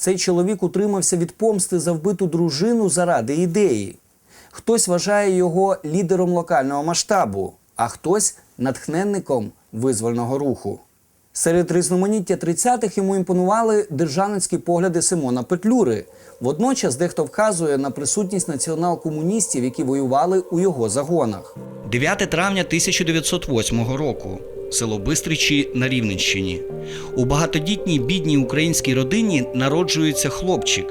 Цей чоловік утримався від помсти за вбиту дружину заради ідеї. Хтось вважає його лідером локального масштабу, а хтось натхненником визвольного руху. Серед різноманіття 30-х йому імпонували державницькі погляди Симона Петлюри. Водночас дехто вказує на присутність націонал-комуністів, які воювали у його загонах. 9 травня 1908 року. Село Бистричі на Рівненщині. У багатодітній бідній українській родині народжується хлопчик.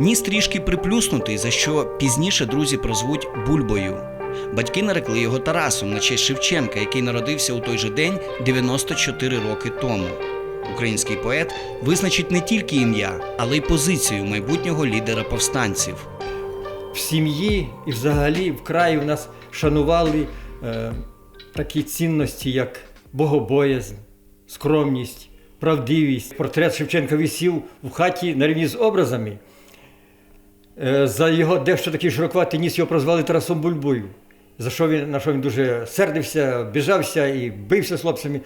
Ніс трішки приплюснутий, за що пізніше друзі прозвуть Бульбою. Батьки нарекли його Тарасом на честь Шевченка, який народився у той же день 94 роки тому. Український поет визначить не тільки ім'я, але й позицію майбутнього лідера повстанців. в сім'ї і взагалі в краї у нас шанували е, такі цінності, як богобоязнь, скромність, правдивість. Портрет Шевченка висів в хаті на рівні з образами. Е, за його дещо такий широкуватий ніс його прозвали Тарасом Бульбою, за що він, на що він дуже сердився, біжався і бився з хлопцями.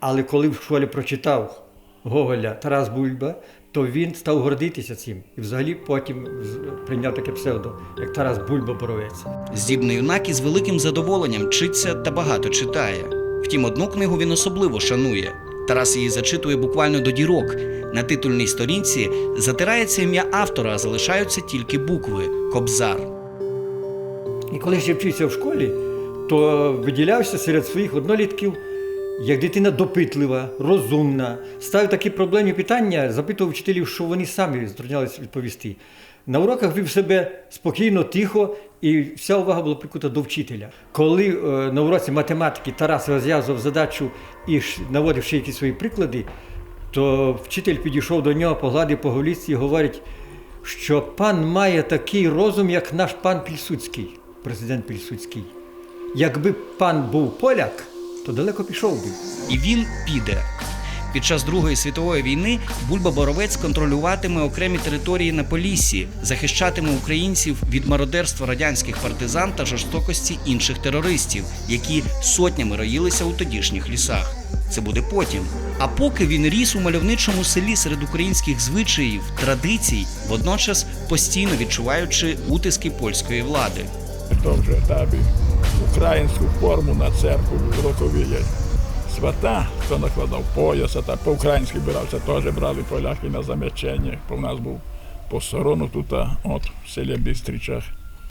Але коли в школі прочитав Гоголя Тарас Бульба, то він став гордитися цим. І взагалі потім прийняв таке псевдо, як Тарас Бульба Боровець. Здібний юнак із великим задоволенням вчиться та багато читає. Втім, одну книгу він особливо шанує. Тарас її зачитує буквально до дірок. На титульній сторінці затирається ім'я автора, а залишаються тільки букви Кобзар. І коли ще вчився в школі, то виділявся серед своїх однолітків як дитина допитлива, розумна, ставив такі проблемні питання, запитував вчителів, що вони самі затруднялися відповісти. На уроках вів себе спокійно, тихо, і вся увага була прикута до вчителя. Коли е, на уроці математики Тарас розв'язував задачу і наводив ще якісь свої приклади, то вчитель підійшов до нього, погладив по голівці і говорить, що пан має такий розум, як наш пан Пільсудський, президент Пільсудський. Якби пан був поляк, то далеко пішов би. І він піде. Під час Другої світової війни Бульба Боровець контролюватиме окремі території на Поліссі, захищатиме українців від мародерства радянських партизан та жорстокості інших терористів, які сотнями роїлися у тодішніх лісах. Це буде потім. А поки він ріс у мальовничому селі серед українських звичаїв, традицій, водночас постійно відчуваючи утиски польської влади. То вже табі українську форму на церкву роковіє. Свята, хто накладав пояса, та по-українськи брався, теж брали поляки на зам'ячення. Бо в нас був посорону тут, от в селі Бістричах.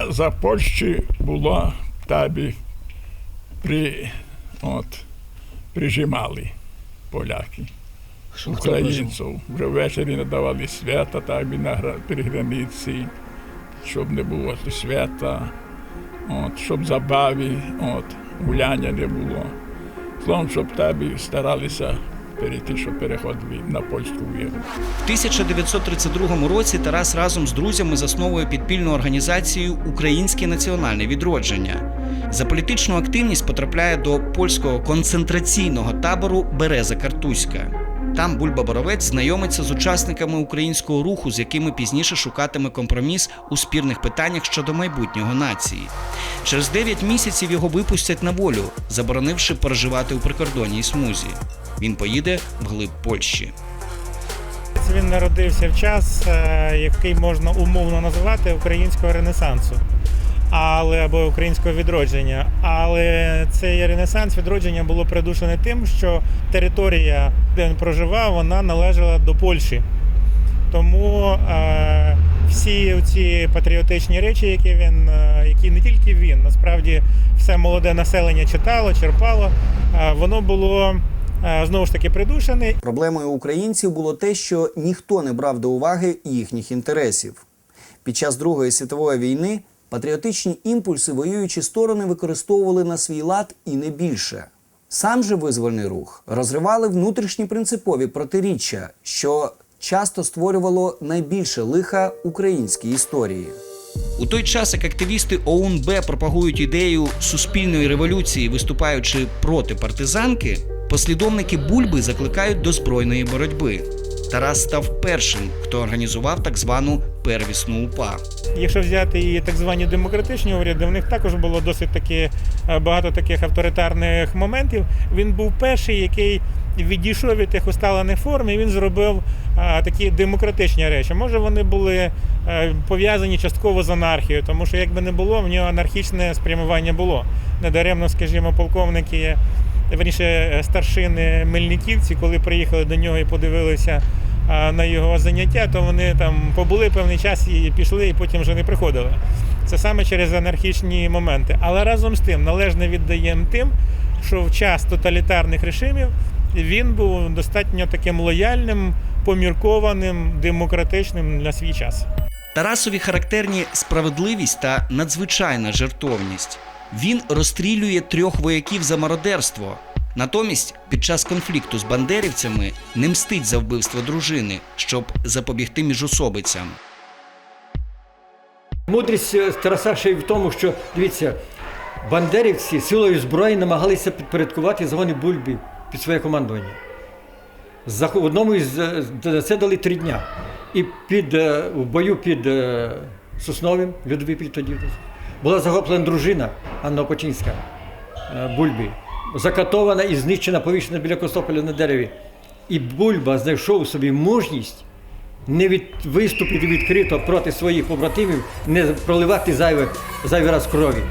За Польщі було табі при, от, прижимали поляки. Українців. Вже ввечері надавали свята, так би на при границі, щоб не було свята, от, щоб забаві, от, гуляння не було. Словом, щоб табі старалися перейти, щоб переходили на польську віру. В 1932 році Тарас разом з друзями засновує підпільну організацію Українське національне відродження. За політичну активність потрапляє до польського концентраційного табору Береза Картузька. Там Бульба Боровець знайомиться з учасниками українського руху, з якими пізніше шукатиме компроміс у спірних питаннях щодо майбутнього нації. Через 9 місяців його випустять на волю, заборонивши переживати у прикордонній смузі. Він поїде вглиб Польщі. Він народився в час, е, який можна умовно називати українського ренесансу, але або українського відродження. Але цей ренесанс відродження було придушене тим, що територія, де він проживав, вона належала до Польщі. Тому е, всі ці патріотичні речі, які він, е, які не тільки він, насправді все молоде населення читало, черпало, е, воно було е, знову ж таки придушене Проблемою українців було те, що ніхто не брав до уваги їхніх інтересів. Під час Другої світової війни патріотичні імпульси воюючі сторони використовували на свій лад і не більше. Сам же визвольний рух розривали внутрішні принципові протиріччя, що часто створювало найбільше лиха українській історії. У той час, як активісти ОУН-Б пропагують ідею суспільної революції, виступаючи проти партизанки, послідовники Бульби закликають до збройної боротьби. Тарас став першим, хто організував так звану первісну УПА. Якщо взяти і так звані демократичні уряди, в них також було досить таки е, багато таких авторитарних моментів. Він був перший, який відійшов від тих усталених форм, і він зробив а, такі демократичні речі. Може, вони були е, пов'язані частково з анархією, тому що якби не було, в нього анархічне спрямування було. Недаремно, скажімо, полковники, верніше е, старшини Мельниківці, коли приїхали до нього і подивилися на його заняття, то вони там побули певний час і пішли, і потім вже не приходили. Це саме через анархічні моменти. Але разом з тим належне віддаємо тим, що в час тоталітарних режимів він був достатньо таким лояльним, поміркованим, демократичним на свій час. Тарасові характерні справедливість та надзвичайна жертовність. Він розстрілює трьох вояків за мародерство. Натомість, під час конфлікту з бандерівцями не мстить за вбивство дружини, щоб запобігти міжособицям. Мудрість е, Тараса ще й в тому, що дивіться, бандерівці силою зброї намагалися підпорядкувати загони бульбі під своє командування. В одному із е, це дали три дня. І під, е, в бою під Сосновим, Людовий Піль тоді, була захоплена дружина Анна Опочинська е, Бульбі, закатована і знищена, повішена біля Костополя на дереві. І Бульба знайшов у собі мужність не від, виступити відкрито проти своїх побратимів, не проливати зайве, зайвий раз крові.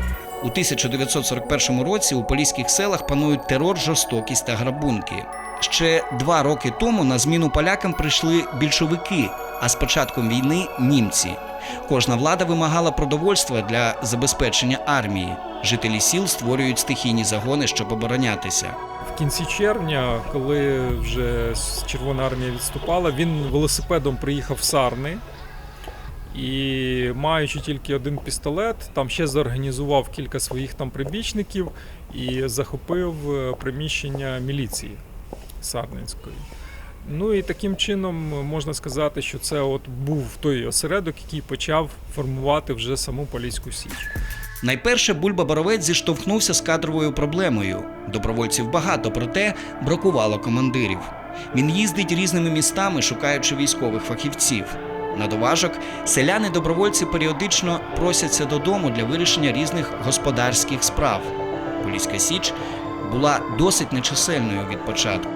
У 1941 році у поліських селах панують терор, жорстокість та грабунки. Ще два роки тому на зміну полякам прийшли більшовики, а з початком війни німці. Кожна влада вимагала продовольства для забезпечення армії. Жителі сіл створюють стихійні загони, щоб оборонятися. В кінці червня, коли вже Червона армія відступала, він велосипедом приїхав в Сарни і, маючи тільки один пістолет, там ще зорганізував кілька своїх там прибічників і захопив е, приміщення міліції Сарненської. Ну і таким чином можна сказати, що це от був той осередок, який почав формувати вже саму Поліську Січ. Найперше Бульба Боровець зіштовхнувся з кадровою проблемою. Добровольців багато, проте бракувало командирів. Він їздить різними містами, шукаючи військових фахівців. На доважок селяни-добровольці періодично просяться додому для вирішення різних господарських справ. Поліська Січ була досить нечисельною від початку.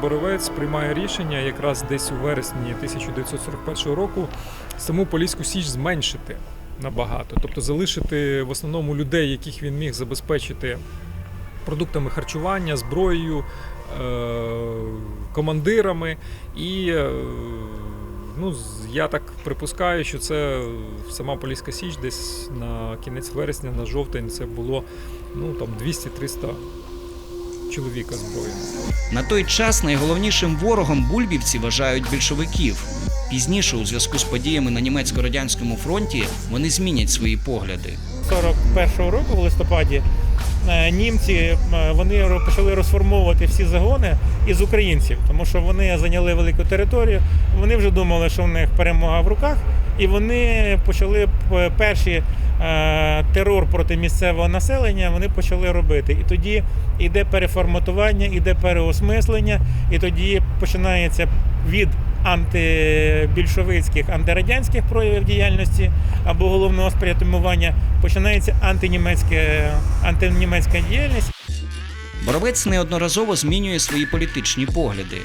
Боровець приймає рішення якраз десь у вересні 1941 року саму Поліську Січ зменшити набагато, тобто залишити в основному людей, яких він міг забезпечити продуктами харчування, зброєю, е- командирами. І е- ну, я так припускаю, що це сама Поліська Січ десь на кінець вересня, на жовтень це було ну, там 200-300 чоловіка зброї. На той час найголовнішим ворогом бульбівці вважають більшовиків. Пізніше, у зв'язку з подіями на німецько-радянському фронті, вони змінять свої погляди. 41-го року, в листопаді, німці е, вони почали розформовувати всі загони із українців, тому що вони зайняли велику територію. Вони вже думали, що в них перемога в руках, і вони почали перші е, терор проти місцевого населення. Вони почали робити. І тоді йде переформатування, йде переосмислення, і тоді починається від антибільшовицьких, антирадянських проявів діяльності або головного спрямування починається антинімецьке, антинімецька діяльність. Боровець неодноразово змінює свої політичні погляди.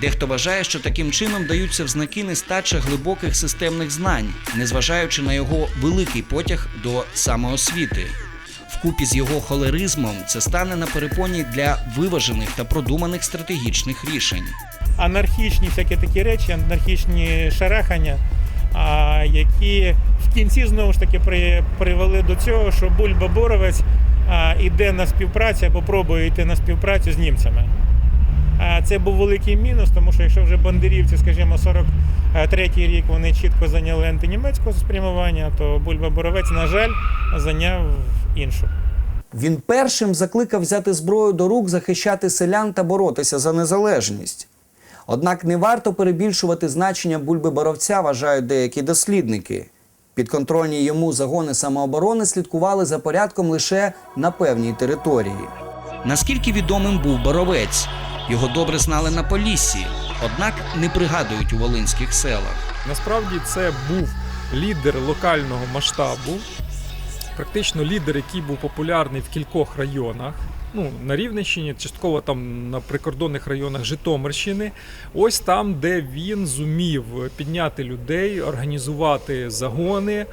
Дехто вважає, що таким чином даються в знаки нестача глибоких системних знань, незважаючи на його великий потяг до самоосвіти. Вкупі з його холеризмом це стане на перепоні для виважених та продуманих стратегічних рішень. Анархічні всякі такі речі, анархічні шарахання, які в кінці знову ж таки при, привели до цього, що Бульба Боровець а, іде на співпрацю або пробує йти на співпрацю з німцями. А Це був великий мінус, тому що якщо вже бандерівці, скажімо, 43-й рік вони чітко зайняли антинімецького спрямування, то Бульба Боровець, на жаль, зайняв іншу. Він першим закликав взяти зброю до рук, захищати селян та боротися за незалежність. Однак не варто перебільшувати значення бульби боровця, вважають деякі дослідники. Підконтрольні йому загони самооборони слідкували за порядком лише на певній території. Наскільки відомим був Боровець? Його добре знали на Поліссі. однак не пригадують у волинських селах. Насправді це був лідер локального масштабу, практично лідер, який був популярний в кількох районах. Ну, на Рівненщині, частково там на прикордонних районах Житомирщини. Ось там, де він зумів підняти людей, організувати загони е,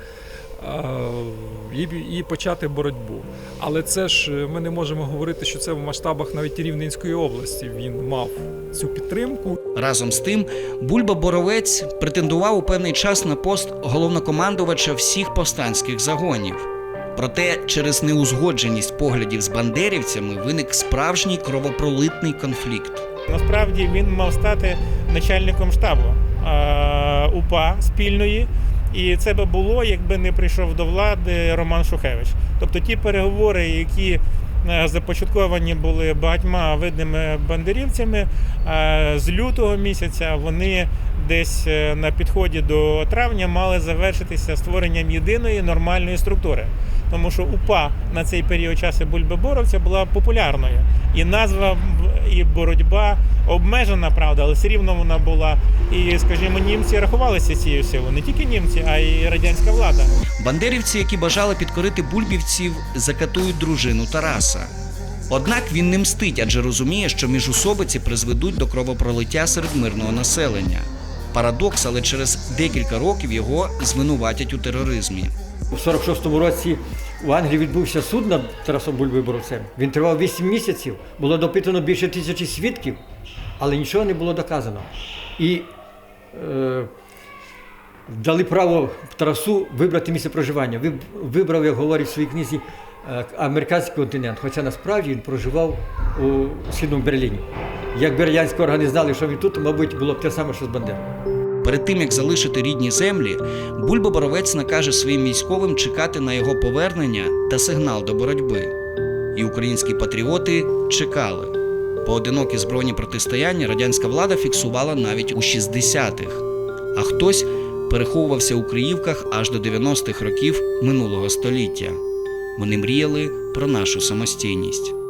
і, і почати боротьбу. Але це ж е, ми не можемо говорити, що це в масштабах навіть Рівненської області він мав цю підтримку. Разом з тим, Бульба Боровець претендував у певний час на пост головнокомандувача всіх повстанських загонів. Проте через неузгодженість поглядів з бандерівцями виник справжній кровопролитний конфлікт. Насправді він мав стати начальником штабу УПА спільної. І це би було, якби не прийшов до влади Роман Шухевич. Тобто ті переговори, які започатковані були багатьма видними бандерівцями, е, з лютого місяця вони десь е, на підході до травня мали завершитися створенням єдиної нормальної структури. Тому що УПА на цей період часу Бульбеборовця була популярною. І назва і боротьба обмежена, правда, але все рівно вона була. І, скажімо, німці рахувалися цією силою, не тільки німці, а й радянська влада. Бандерівці, які бажали підкорити бульбівців, закатують дружину Тараса. Однак він не мстить, адже розуміє, що міжусобиці призведуть до кровопролиття серед мирного населення. Парадокс, але через декілька років його звинуватять у тероризмі. У 46-му році в Англії відбувся суд над Тарасом Бульбою Боровцем. Він тривав 8 місяців, було допитано більше тисячі свідків, але нічого не було доказано. І е, дали право Тарасу вибрати місце проживання. Вибрав, як говорить в своїй книзі, е, американський континент, хоча насправді він проживав у східному Берліні. Якби радянські органи знали, що він тут, мабуть, було б те саме, що з Бандерою. Перед тим як залишити рідні землі, Бульба Боровець накаже своїм військовим чекати на його повернення та сигнал до боротьби. І українські патріоти чекали. Поодинокі збройні протистояння радянська влада фіксувала навіть у 60-х, а хтось переховувався у Криївках аж до 90-х років минулого століття. Вони мріяли про нашу самостійність.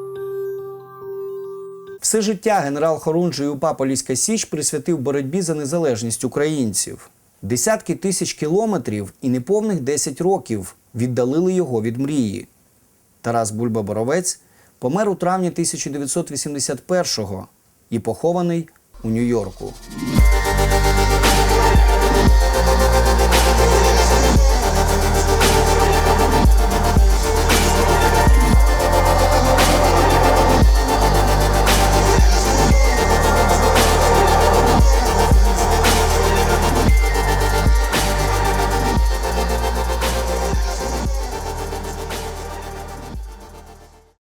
Все життя генерал Хорунжий УПА Поліська Січ присвятив боротьбі за незалежність українців. Десятки тисяч кілометрів і неповних 10 років віддалили його від мрії. Тарас Бульба Боровець помер у травні 1981-го і похований у Нью-Йорку.